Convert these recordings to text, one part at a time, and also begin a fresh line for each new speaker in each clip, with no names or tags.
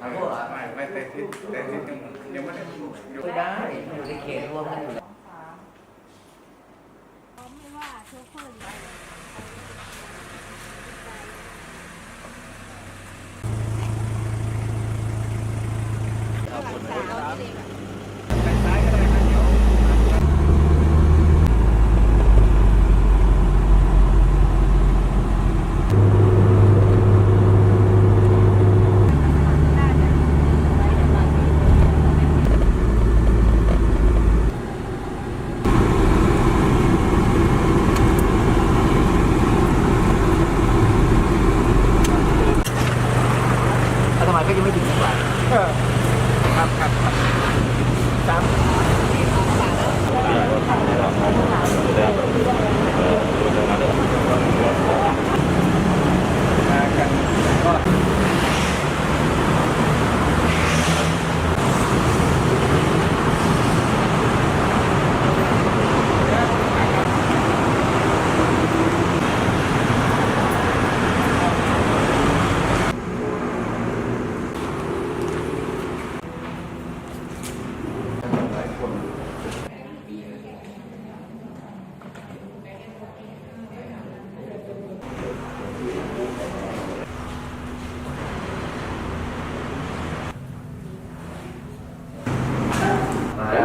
ไม่ไม่แต่ทิศแต่ทิศยังยังไม่ได้อยู่
ไม่ได้อยู่ในเขตรวมกันอยู่แล้ว
ไม่ว่าโชเฟอร์หรือ
ยังไม่ถึงจังหวัด
ครับครับครับมา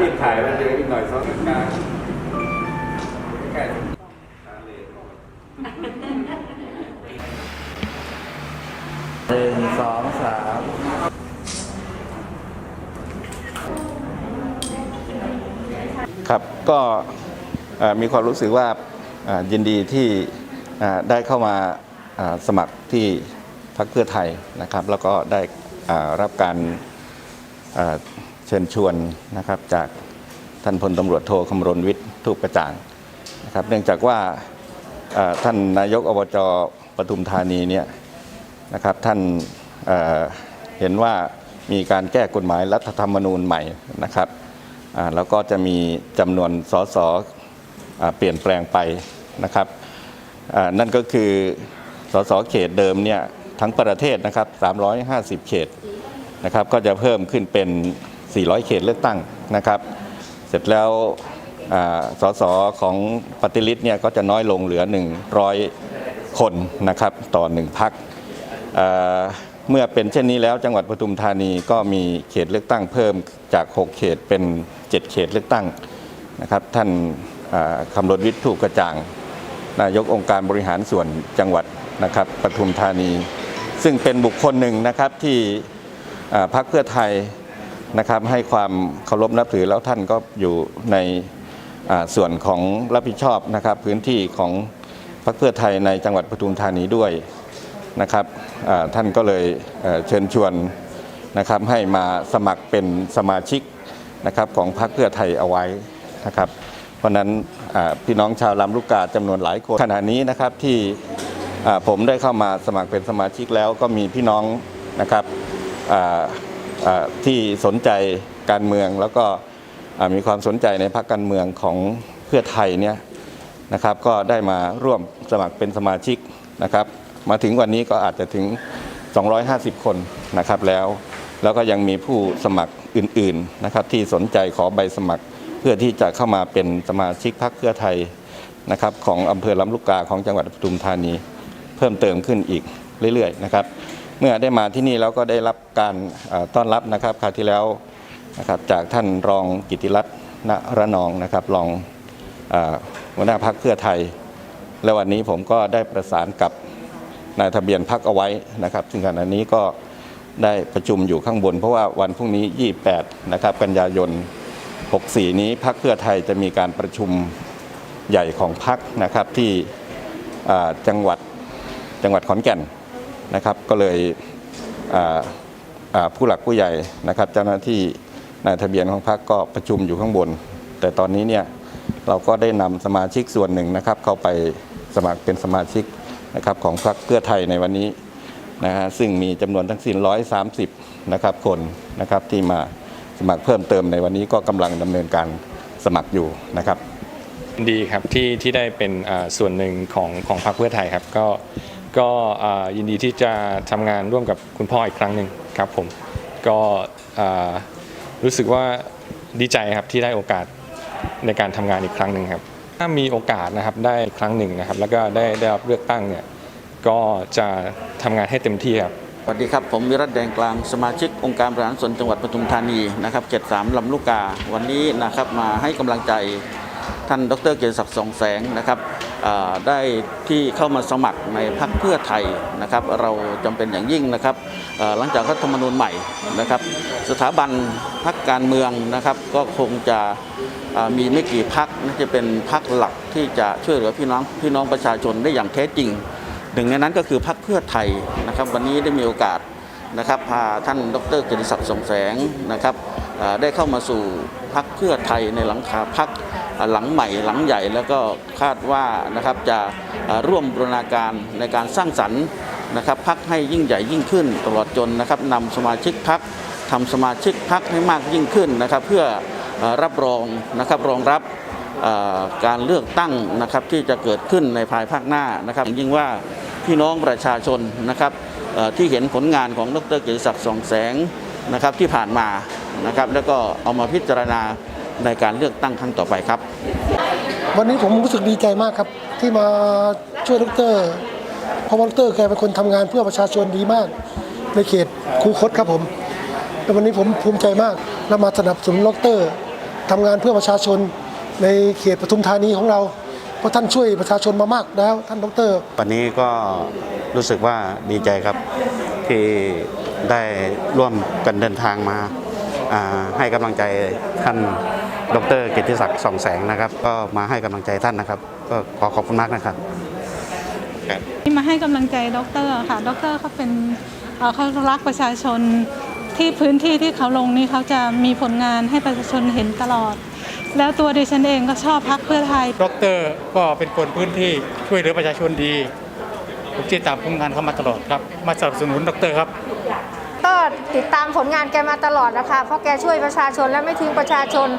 รีบถ่ายมันจะอีกหน่อยซ้อนกลางแค่
หนึ่งสองสาม
ครับก็มีความรู้สึกว่ายินดีที่ได้เข้ามาสมัครที่พรรคเพื่อไทยนะครับ แล้วก็ได้รับการ ชิญชวนนะครับจากท่านพลตำรวจโทคำรณวิทย์ทูปกระจ่างนะครับเนื่องจากว่าท่านนายกอบจปทุมธานีเนี่ยนะครับท่านเเห็นว่ามีการแก้กฎหมายรัฐธรรมนูญใหม่นะครับแล้วก็จะมีจำนวนสสเปลี่ยนแปลงไปนะครับนั่นก็คือสสเขตเดิมเนี่ยทั้งประเทศนะครับ350 เขตนะครับก็จะเพิ่มขึ้นเป็น 400 เขตเลือกตั้งนะครับ เสร็จแล้วอ่าสสของปฏิริษีเนี่ยก็จะน้อยลงเหลือ 100 คนนะครับต่อหนึ่งพักเมื่อเป็นเช่นนี้แล้วจังหวัดปทุมธานีก็มีเขตเลือกตั้งเพิ่มจาก 6 เขตเป็น 7 เขตเลือกตั้งนะครับ ท่านคำรณวิทย์ถูกกระจ่าง นายกองค์การบริหารส่วนจังหวัดนะครับปทุมธานี ซึ่งเป็นบุคคลหนึ่งนะครับที่พรรคเพื่อไทย นะครับให้ความเคารพนับถือแล้วท่านก็อยู่ในส่วนของรับผิดชอบนะครับ พื้นที่ของพรรคเพื่อไทยในจังหวัดปทุมธานีด้วยนะครับท่านก็เลยเชิญชวนนะครับให้มาสมัครเป็นสมาชิกนะครับของพรรคเพื่อไทยเอาไว้นะครับ เพราะนั้นพี่น้องชาวลำลูกกาจำนวนหลายคนขณะนี้นะครับที่ผมได้เข้ามาสมัครเป็นสมาชิกแล้วก็มีพี่น้องนะครับ ที่สนใจการเมืองแล้วก็มีความสนใจในพรรคการเมืองของเพื่อไทยเนี่ยนะครับก็ได้มาร่วมสมัครเป็นสมาชิกนะครับมาถึงวันนี้ก็อาจจะถึง 250 คนนะครับแล้วแล้วก็ยังมีผู้สมัครอื่นๆนะครับที่สนใจขอใบสมัครเพื่อที่จะเข้ามาเป็นสมาชิกพรรคเพื่อไทยนะครับของอำเภอลำลูกกาของจังหวัดปทุมธานี เพิ่มเติมขึ้นอีกเรื่อยๆนะครับ เมื่อได้มาที่นี่แล้วก็ได้รับการต้อนรับนะครับคราวที่แล้วนะครับจากท่านรองกิติรัตน์ณระนองนะครับรองหัวหน้าพักเพื่อไทย และวันนี้ผมก็ได้ประสานกับนายทะเบียนพักเอาไว้นะครับซึ่งขณะนี้ก็ได้ประชุมอยู่ข้างบน เพราะว่าวันพรุ่งนี้ 28 นะครับ กันยายน 64 นี้พักเพื่อไทยจะมีการประชุมใหญ่ของพักนะครับที่จังหวัดจังหวัดขอนแก่น นะครับ ก็เลยผู้หลักผู้ใหญ่นะครับ เจ้าหน้าที่นายทะเบียนของพักก็ประชุมอยู่ข้างบน แต่ตอนนี้เนี่ยเราก็ได้นำสมาชิกส่วนหนึ่งนะครับ เข้าไปสมัครเป็นสมาชิกนะครับของพรรคเพื่อไทยในวันนี้นะฮะซึ่งมีจำนวนทั้งสิ้น130นะครับคนนะครับที่มาสมัครเพิ่มเติมในวันนี้ก็กำลังดำเนินการสมัครอยู่นะครับ
ดีครับที่ที่ได้เป็นอ่าส่วนหนึ่งของของพรรคเพื่อไทยครับก็ ก็ยินดีที่จะทำงานร่วมกับคุณพ่ออีกครั้งหนึ่งครับผมก็รู้สึกว่าดีใจครับที่ได้โอกาสในการทำงานอีกครั้งหนึ่งครับ ถ้ามีโอกาสนะครับได้อีกครั้งหนึ่งนะครับ แล้วก็ได้ได้รับเลือกตั้งเนี่ยก็จะทำงานให้เต็มที่ครับ
สวัสดีครับ ผมวิรัตแดงกลางสมาชิกองค์การบริหารส่วนจังหวัดปทุมธานีนะครับเขตสามลำลูกกา วันนี้นะครับมาให้กำลังใจท่านดรเกียรติศักดิ์สองแสงนะครับ ได้ที่เข้ามาสมัครในพรรคเพื่อไทยนะครับเราจำเป็นอย่างยิ่งนะครับหลังจากรัฐธรรมนูญใหม่นะครับ สถาบันพรรคการเมืองนะครับ ก็คงจะมีไม่กี่พรรคน่าจะเป็นพรรคหลักที่จะช่วยเหลือพี่น้องพี่น้องประชาชนได้อย่างแท้จริงหนึ่งในนั้นก็คือพรรคเพื่อไทยนะครับ วันนี้ได้มีโอกาสนะครับพาท่านดรเกียรติศักดิ์สงแสงนะครับ ได้เข้ามาสู่พรรคเพื่อไทยในหลังคาพรรคอ่าหลังใหม่หลังใหญ่แล้วก็คาดว่านะครับจะร่วมบูรณาการในการสร้างสรรค์นะครับพรรคให้ยิ่งใหญ่ยิ่งขึ้นตลอดจนนะครับนำสมาชิกพรรคทำสมาชิกพรรคให้มากยิ่งขึ้นนะครับ เพื่อรับรองนะครับรองรับการเลือกตั้งนะครับที่จะเกิดขึ้นในภายภาคหน้านะครับ ยิ่งว่าพี่น้องประชาชนนะครับที่เห็นผลงานของดรเกียรติศักดิ์สองแสงนะครับที่ผ่านมา นะครับ แล้วก็เอามาพิจารณาในการเลือกตั้งครั้งต่อไปครับ
วันนี้ผมรู้สึกดีใจมากครับ ที่มาช่วยดรเพราะว่าดรแกเป็นคนทำงานเพื่อประชาชนดีมาก ในเขตคูคตครับผมและวันนี้ผมภูมิใจมากและมาสนับสนุนดรทำงานเพื่อประชาชนในเขตปทุมธานีของเราเพราะท่านช่วยประชาชนมามากแล้วท่านดร
วันนี้ก็รู้สึกว่าดีใจครับที่ได้ร่วมกันเดินทางมาอ่า ให้กำลังใจท่านดรเกียรติศักดิ์สองแสงนะครับ ก็มาให้กำลังใจท่านนะครับ ก็ขอขอบคุณมากนะครับ
ที่มาให้กำลังใจดรค่ะ ดรเขาเป็นเอ่อเขารักประชาชนที่พื้นที่ที่เขาลงนี่เขาจะมีผลงานให้ประชาชนเห็นตลอด แล้วตัวดิฉันเองก็ชอบพักเพื่อไทย
ดอกเตอรก็เป็นคนพื้นที่ช่วยเหลือประชาชนดีผมติดตามผลงานเขามาตลอดครับ มาสนับสนุนดอกเตอรครับ
ก็ติดตามผลงานแกมาตลอดนะคะเพราะแกช่วยประชาชนและไม่ทิ้งประชาชน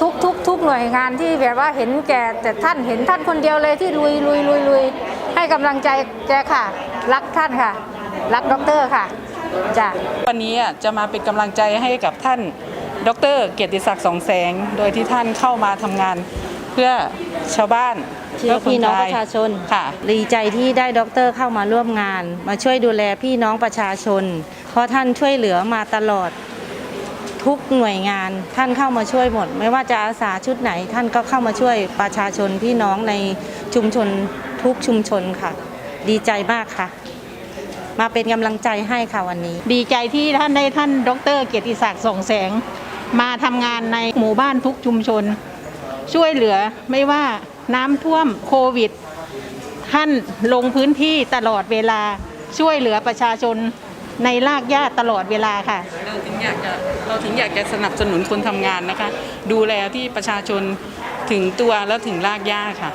ทุกทุกทุกหน่วยงานที่แบบว่าเห็นแกแต่ท่านเห็นท่านคนเดียวเลยที่ลุยลุยลุยลุยให้กำลังใจแกค่ะ รักท่านค่ะ รักด็อกเตอร์ค่ะจ้ะ
วันนี้จะมาเป็นกำลังใจให้กับท่านดร เกียรติศักดิ์สองแสง โดยที่ท่านเข้ามาทำงานเพื่อชาวบ้าน
เพื่อพี่น้องประชาชน
ค่ะ
ดีใจที่ได้ด็อกเตอร์เข้ามาร่วมงาน มาช่วยดูแลพี่น้องประชาชน เพราะท่านช่วยเหลือมาตลอดทุกหน่วยงานท่านเข้ามาช่วยหมด ไม่ว่าจะอาสาชุดไหน ท่านก็เข้ามาช่วยประชาชนพี่น้องในชุมชนทุกชุมชนค่ะ ดีใจมากค่ะ มาเป็นกำลังใจให้ค่ะวันนี้
ดีใจที่ท่านได้ท่านดร เกียรติศักดิ์ส่งแสง มาทำงานในหมู่บ้านทุกชุมชน ช่วยเหลือไม่ว่า น้ำท่วมโควิด ท่านลงพื้นที่ตลอดเวลาช่วยเหลือประชาชนในรากหญ้าตลอดเวลาค่ะ
เราถึงอยากจะเราถึงอยากจะสนับสนุนคนทำงานนะคะ ดูแลที่ประชาชนถึงตัวแล้วถึงรากหญ้าค่ะ